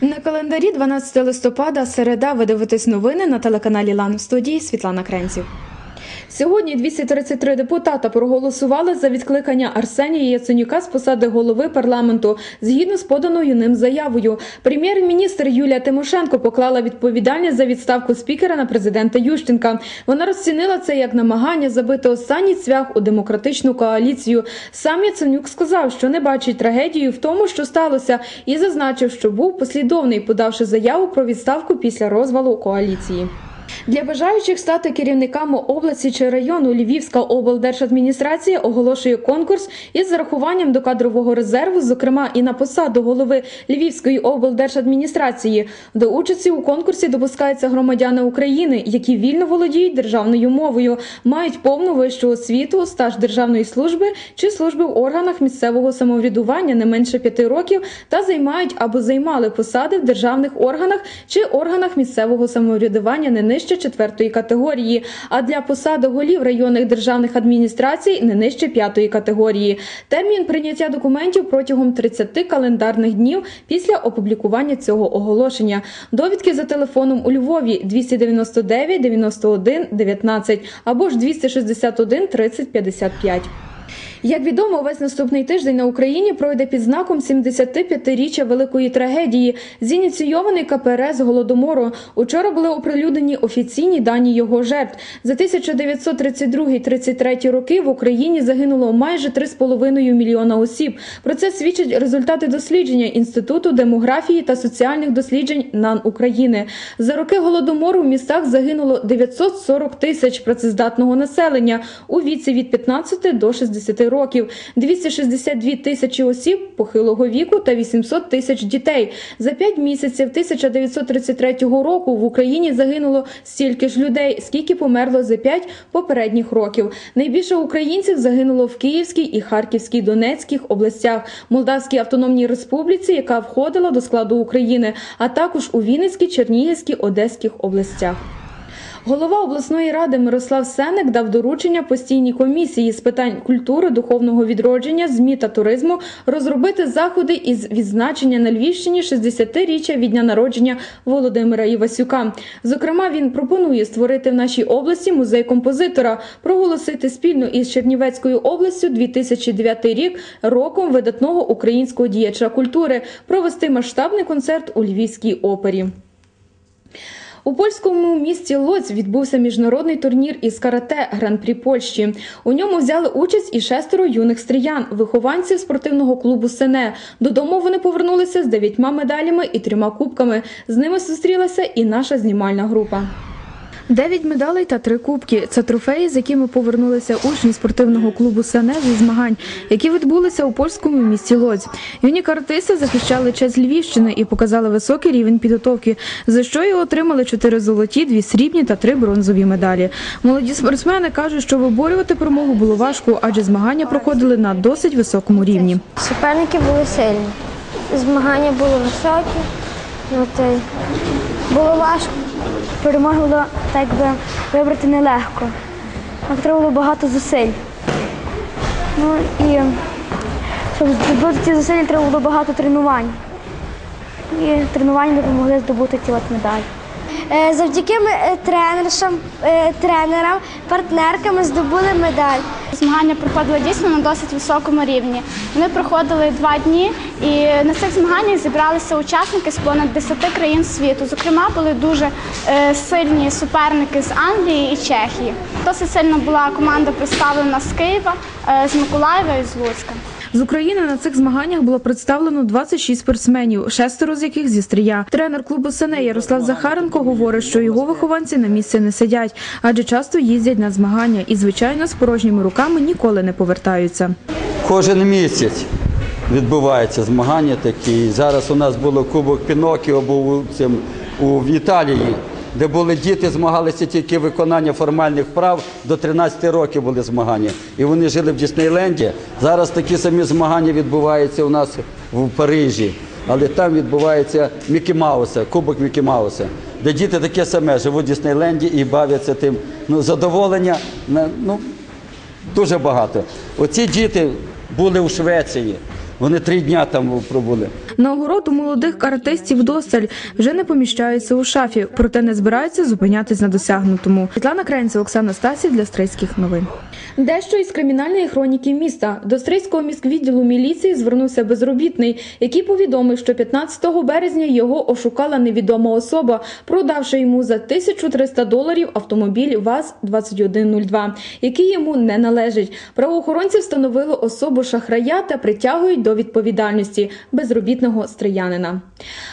На календарі 12 листопада, середа, ви дивитесь новини на телеканалі Лан в студії Світлана Кренців. Сьогодні 233 депутата проголосували за відкликання Арсенія Яценюка з посади голови парламенту згідно з поданою ним заявою. Прем'єр-міністр Юлія Тимошенко поклала відповідальність за відставку спікера на президента Ющенка. Вона розцінила це як намагання забити останній цвях у демократичну коаліцію. Сам Яценюк сказав, що не бачить трагедію в тому, що сталося, і зазначив, що був послідовний, подавши заяву про відставку після розвалу коаліції. Для бажаючих стати керівниками області чи району Львівська облдержадміністрація оголошує конкурс із зарахуванням до кадрового резерву, зокрема і на посаду голови Львівської облдержадміністрації. До участі у конкурсі допускаються громадяни України, які вільно володіють державною мовою, мають повну вищу освіту, стаж державної служби чи служби в органах місцевого самоврядування не менше п'яти років та займають або займали посади в державних органах чи органах місцевого самоврядування не нижче четвертої категорії, а для посади голів районних державних адміністрацій не нижче п'ятої категорії. Термін прийняття документів протягом 30 календарних днів після опублікування цього оголошення. Довідки за телефоном у Львові 299 91 19 або ж 261 30 55. Як відомо, весь наступний тиждень на Україні пройде під знаком 75-річчя великої трагедії, зініційований КПРС голодомору. Учора були оприлюднені офіційні дані його жертв. За 1932-33 роки в Україні загинуло майже 3,5 мільйона осіб. Про це свідчать результати дослідження Інституту демографії та соціальних досліджень НАН України. За роки голодомору в містах загинуло 940 тисяч працездатного населення у віці від 15 до 60 років, 262 тисячі осіб похилого віку та 800 тисяч дітей. За 5 місяців 1933 року в Україні загинуло стільки ж людей, скільки померло за 5 попередніх років. Найбільше українців загинуло в Київській і Харківській Донецьких областях, Молдавській автономній республіці, яка входила до складу України, а також у Вінницькій, Чернігівській, Одеських областях. Голова обласної ради Мирослав Сенек дав доручення постійній комісії з питань культури, духовного відродження, змі та туризму розробити заходи із відзначення на Львівщині 60-річчя від дня народження Володимира Івасюка. Зокрема, він пропонує створити в нашій області музей композитора, проголосити спільно із Чернівецькою областю 2009 рік роком видатного українського діяча культури, провести масштабний концерт у Львівській опері. У польському місті Лоць відбувся міжнародний турнір із карате Гран-прі Польщі. У ньому взяли участь і шестеро юних стріян, вихованців спортивного клубу Сене. Додому вони повернулися з дев'ятьма медалями і трьома кубками. З ними зустрілася і наша знімальна група. Дев'ять медалей та три кубки це трофеї, з якими повернулися учні спортивного клубу Сене зі змагань, які відбулися у польському місті Лодзь. Юні каратисти захищали честь Львівщини і показали високий рівень підготовки, за що і отримали чотири золоті, дві срібні та три бронзові медалі. Молоді спортсмени кажуть, що виборювати перемогу було важко, адже змагання проходили на досить високому рівні. Суперники були сильні. Змагання були високі, ну, то й було важко. Перемогу було так би вибрати нелегко. Нам треба було багато зусиль. Ну і щоб здобути ці зусилля, треба було багато тренувань. І тренування допомогли здобути ті от медалі. Е, Завдяки е, тренершам, е, тренерам, партнеркам ми здобули медаль. Змагання проходили дійсно на досить високому рівні. Вони проходили два дні, і на цих змаганнях зібралися учасники з понад 10 країн світу. Зокрема, були дуже е, сильні суперники з Англії і Чехії. Досить сильно була команда представлена з Києва, е, з Миколаєва і з Луцька. З України на цих змаганнях було представлено 26 спортсменів, шестеро з яких зі стрія. Тренер клубу Сене Ярослав Захаренко говорить, що його вихованці на місці не сидять, адже часто їздять на змагання і, звичайно, з порожніми руками ніколи не повертаються. Кожен місяць відбуваються змагання такі. Зараз у нас було Кубок Пінокіо, був цим у Італії, де були діти, змагалися тільки виконання формальних прав. До 13 років були змагання. І вони жили в Діснейленді. Зараз такі самі змагання відбуваються у нас в Парижі. Але там відбувається Мікі Мауса, Кубок Мікі Мауса, де діти таке саме живуть в Діснейленді і бавляться тим. Ну, задоволення ну, дуже багато. Оці діти були у Швеції. Вони три дня там пробули. Нагород у молодих каратистів досталь вже не поміщаються у шафі, проте не збираються зупинятись на досягнутому. Світлана Кренцева, Оксана Стасів для Стрийських новин. Дещо із кримінальної хроніки міста до Стрийського міськвідділу міліції звернувся безробітний, який повідомив, що 15 березня його ошукала невідома особа, продавши йому за 1300 доларів автомобіль ВАЗ-2102, який йому не належить. Правоохоронці встановили особу шахрая та притягують до відповідальності безробітного стріянина.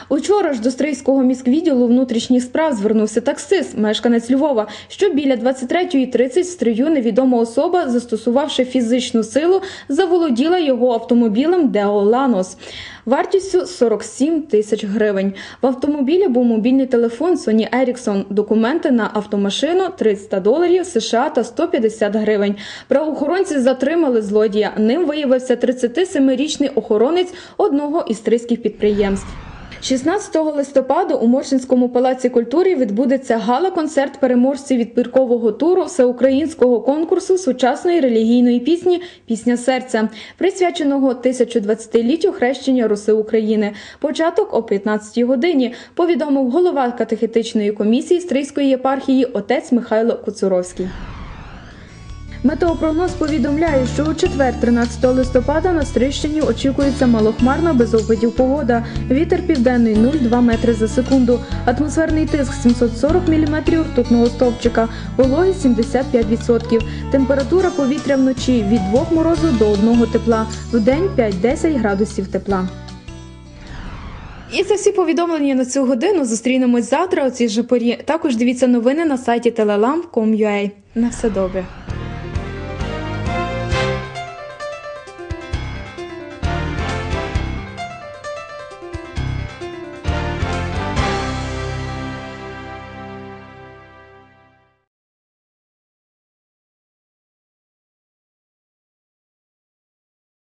Учора ж до Стрийського міськвідділу внутрішніх справ звернувся таксист, мешканець Львова, що біля 23.30 в стрию невідома особа, застосувавши фізичну силу, заволоділа його автомобілем Део Ланос вартістю 47 тисяч гривень. В автомобілі був мобільний телефон Sony Ericsson, документи на автомашину 300 доларів США та 150 гривень. Правоохоронці затримали злодія. Ним виявився 37-річний охоронець одного із стрийських підприємств. 16 листопада у Моршинському палаці культури відбудеться гала-концерт переможців відбіркового туру всеукраїнського конкурсу сучасної релігійної пісні Пісня серця, присвяченого 1020-літтю хрещення Руси України. Початок о 15 годині повідомив голова катехетичної комісії Стрийської єпархії отець Михайло Куцуровський. Метеопрогноз повідомляє, що у четвер, 13 листопада, на Стрищині очікується малохмарна без опадів погода. Вітер південний 0,2 метри за секунду. Атмосферний тиск 740 мм ртутного стовпчика. Вологість 75%. Температура повітря вночі від 2 морозу до 1 тепла. Вдень 5-10 градусів тепла. І це всі повідомлення на цю годину. Зустрінемось завтра у цій же порі. Також дивіться новини на сайті telelamp.com.ua. На все добре.